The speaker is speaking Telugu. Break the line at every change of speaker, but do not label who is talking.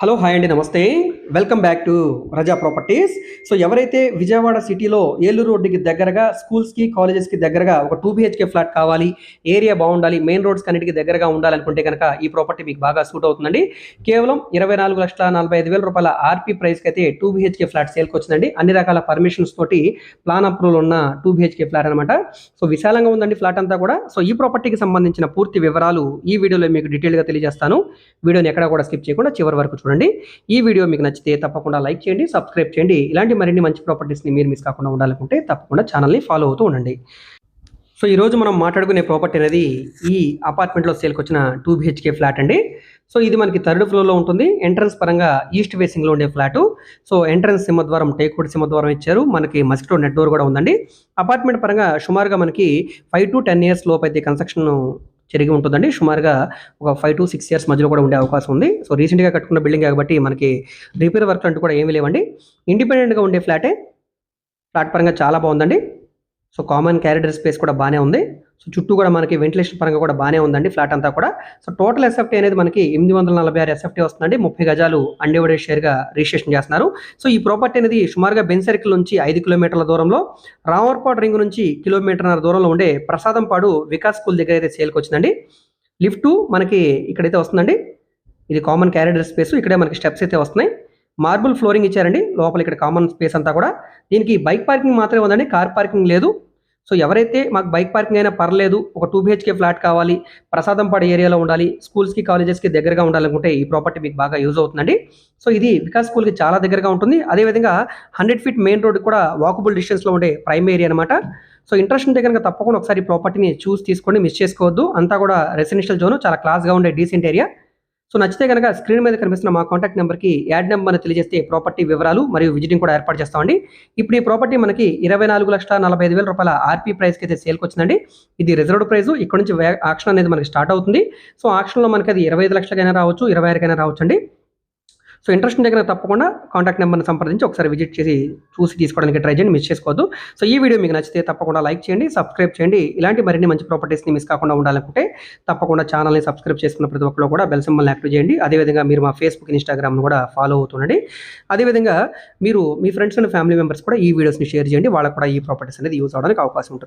హలో హాయ్ అండి నమస్తే. Welcome back to Raza properties so ఎవరైతే విజయవాడ సిటీలో ఏలూరు రోడ్డుకి దగ్గరగా స్కూల్స్కి కాలేజెస్కి దగ్గరగా ఒక టూ బిహెచ్కే ఫ్లాట్ కావాలి ఏరియా బాగుండాలి మెయిన్ రోడ్స్ కన్నిటికి దగ్గరగా ఉండాలనుకుంటే కనుక ఈ ప్రాపర్టీ మీకు బాగా సూట్ అవుతుందండి. కేవలం ఇరవై నాలుగు లక్షల నలభై ఐదు వేల రూపాయల ఆర్పీ ప్రైస్కి అయితే టూ బిహెచ్కే ఫ్లాట్ సేల్కి వచ్చిందండి. అన్ని రకాల పర్మిషన్స్ తోటి ప్లాన్ అప్రూవల్ ఉన్న టూ బిహెచ్కే ఫ్లాట్ అనమాట సో విశాలంగా ఉందండి ఫ్లాట్ అంతా కూడా. సో ఈ ప్రాపర్టీకి సంబంధించిన పూర్తి వివరాలు ఈ వీడియోలో మీకు డీటెయిల్గా తెలియజేస్తాను. వీడియోని ఎక్కడ కూడా స్కిప్ చేయకుండా చివరి వరకు చూడండి. ఈ వీడియో మీకు నచ్చితే తప్పకుండా లైక్ చేయండి సబ్స్క్రైబ్ చేయండి. ఇలాంటి మరిన్ని మంచి ప్రాపర్టీస్ని మీరు మిస్ కాకుండా ఉండాలనుకుంటే తప్పకుండా ఛానల్ని ఫాలో అవుతూ ఉండండి. సో ఈరోజు మనం మాట్లాడుకునే ప్రాపర్టీ అనేది ఈ అపార్ట్మెంట్లో సేల్కి వచ్చిన టూ బిహెచ్కే ఫ్లాట్ అండి. సో ఇది మనకి థర్డ్ ఫ్లోర్లో ఉంటుంది. ఎంట్రన్స్ పరంగా ఈస్ట్ ఫేసింగ్లో ఉండే ఫ్లాట్. సో ఎంట్రన్స్ సింహద్వారం టేక్వుడ్ సింహద్వారం ఇచ్చారు. మనకి మస్కిటో నెట్ డోర్ కూడా ఉందండి. అపార్ట్మెంట్ పరంగా సుమారుగా మనకి ఫైవ్ టు టెన్ ఇయర్స్ లోపు అయితే కన్స్ట్రక్షన్ జరిగి ఉంటుందండి. సుమారుగా ఒక ఫైవ్ టు సిక్స్ ఇయర్స్ మధ్యలో కూడా ఉండే అవకాశం ఉంది. సో రీసెంట్గా కట్టుకున్న బిల్డింగ్ కాబట్టి మనకి రిపేర్ వర్క్ అంటూ కూడా ఏమీ లేవండి. ఇండిపెండెంట్గా ఉండే ఫ్లాటే ఫ్లాట్ పరంగా చాలా బాగుందండి. సో కామన్ క్యారిడర్ స్పేస్ కూడా బాగానే ఉంది. సో చుట్టూ కూడా మనకి వెంటిలేషన్ పరంగా కూడా బాగానే ఉందండి ఫ్లాట్ అంతా కూడా. సో టోటల్ ఎస్ఎఫ్టీ అనేది మనకి ఎనిమిది వందల నలభై ఆరు ఎస్ఎఫ్టీ వస్తుందండి. ముప్పై గజాలు అన్డివైడెడ్ షేర్గా రిజిస్ట్రేషన్ చేస్తున్నారు. సో ఈ ప్రాపర్టీ అనేది సుమారుగా బెన్ సర్కిల్ నుంచి ఐదు కిలోమీటర్ల దూరంలో రామర్పాడు రింగ్ నుంచి కిలోమీటర్న్నర దూరంలో ఉండే ప్రసాదంపాడు వికాస్ స్కూల్ దగ్గర అయితే సేల్కి వచ్చిందండి. లిఫ్ట్ మనకి ఇక్కడైతే వస్తుందండి. ఇది కామన్ క్యారిడర్ స్పేస్ ఇక్కడే మనకి స్టెప్స్ అయితే వస్తున్నాయి. మార్బుల్ ఫ్లోరింగ్ ఇచ్చారండి. లోపల ఇక్కడ కామన్ స్పేస్ అంతా కూడా. దీనికి బైక్ పార్కింగ్ మాత్రమే ఉందండి. కార్ పార్కింగ్ లేదు. సో ఎవరైతే మాకు బైక్ పార్కింగ్ అయినా పర్లేదు ఒక టూ బిహెచ్కే ఫ్లాట్ కావాలి ప్రసాదంపాడు ఏరియాలో ఉండాలి స్కూల్స్కి కాలేజెస్కి దగ్గరగా ఉండాలనుకుంటే ఈ ప్రాపర్టీ మీకు బాగా యూజ్ అవుతుందండి. సో ఇది వికాస్ స్కూల్కి చాలా దగ్గరగా ఉంటుంది. అదేవిధంగా హండ్రెడ్ ఫీట్ మెయిన్ రోడ్ కూడా వాకబుల్ డిస్టెన్స్లో ఉండే ప్రైమ్ ఏరియా అనమాట సో ఇంట్రెస్ట్ ఉంటే కనుక తప్పకుండా ఒకసారి ప్రాపర్టీని చూసి తీసుకోండి మిస్ చేసుకోవద్దు. అంతా కూడా రెసిడెన్షియల్ జోన్ చాలా క్లాస్గా ఉండే డీసెంట్ ఏరియా సో నచ్చితే కనుక స్క్రీన్ మీద కనిపిస్తున్న మా కాంటాక్ట్ నెంబర్కి యాడ్ నెంబర్ని తెలియజేస్తే ప్రాపర్టీ వివరాలు మరియు విజిటింగ్ కూడా ఏర్పాటు చేస్తామండి. ఇప్పుడు ఈ ప్రాపర్టీ మనకి ఇరవై నాలుగు లక్షల నలభై ఐదు వేల రూపాయల ఆర్పీ ప్రైస్కి అయితే సేల్కి వచ్చిందండి. ఇది రిజర్వ్డ్ ప్రైస్ ఇక్కడ నుంచి ఆక్షన్ అనేది మనకి స్టార్ట్ అవుతుంది. సో ఆక్షన్లో మనకి అది ఇరవై ఐదు లక్షలకైనా రావచ్చు ఇరవై ఆరుకైనా రావచ్చు అండి సో ఇంట్రెస్ట్ ఉంటే కనుక తప్పకుండా కాంటాక్ట్ నెంబర్ని సంప్రదించి ఒకసారి విజిట్ చేసి చూసి తీసుకోవడానికి ట్రై చేయండి మిస్ చేసుకోవద్దు. సో ఈ వీడియో మీకు నచ్చితే తప్పకుండా లైక్ చేయండి సబ్స్క్రైబ్ చేయండి. ఇలాంటి మరిన్ని మంచి ప్రాపర్టీస్ని మిస్ కాకుండా ఉండాలనుకుంటే తప్పకుండా ఛానల్ని సబ్స్క్రైబ్ చేసుకున్న ప్రతి ఒక్కరు కూడా బెల్ సింబల్ని యాక్టివ్ చేయండి. అదేవిధంగా మీరు మా ఫేస్బుక్ ఇన్స్టాగ్రామ్ను కూడా ఫాలో అవుతుండండి. అదేవిధంగా మీరు మీ ఫ్రెండ్స్ అండ్ ఫ్యామిలీ మెంబర్స్ కూడా ఈ వీడియోస్ని షేర్ చేయండి. వాళ్ళకు కూడా ఈ ప్రాపర్టీస్ అనేది యూజ్ అవడానికి అవకాశం ఉంటుంది.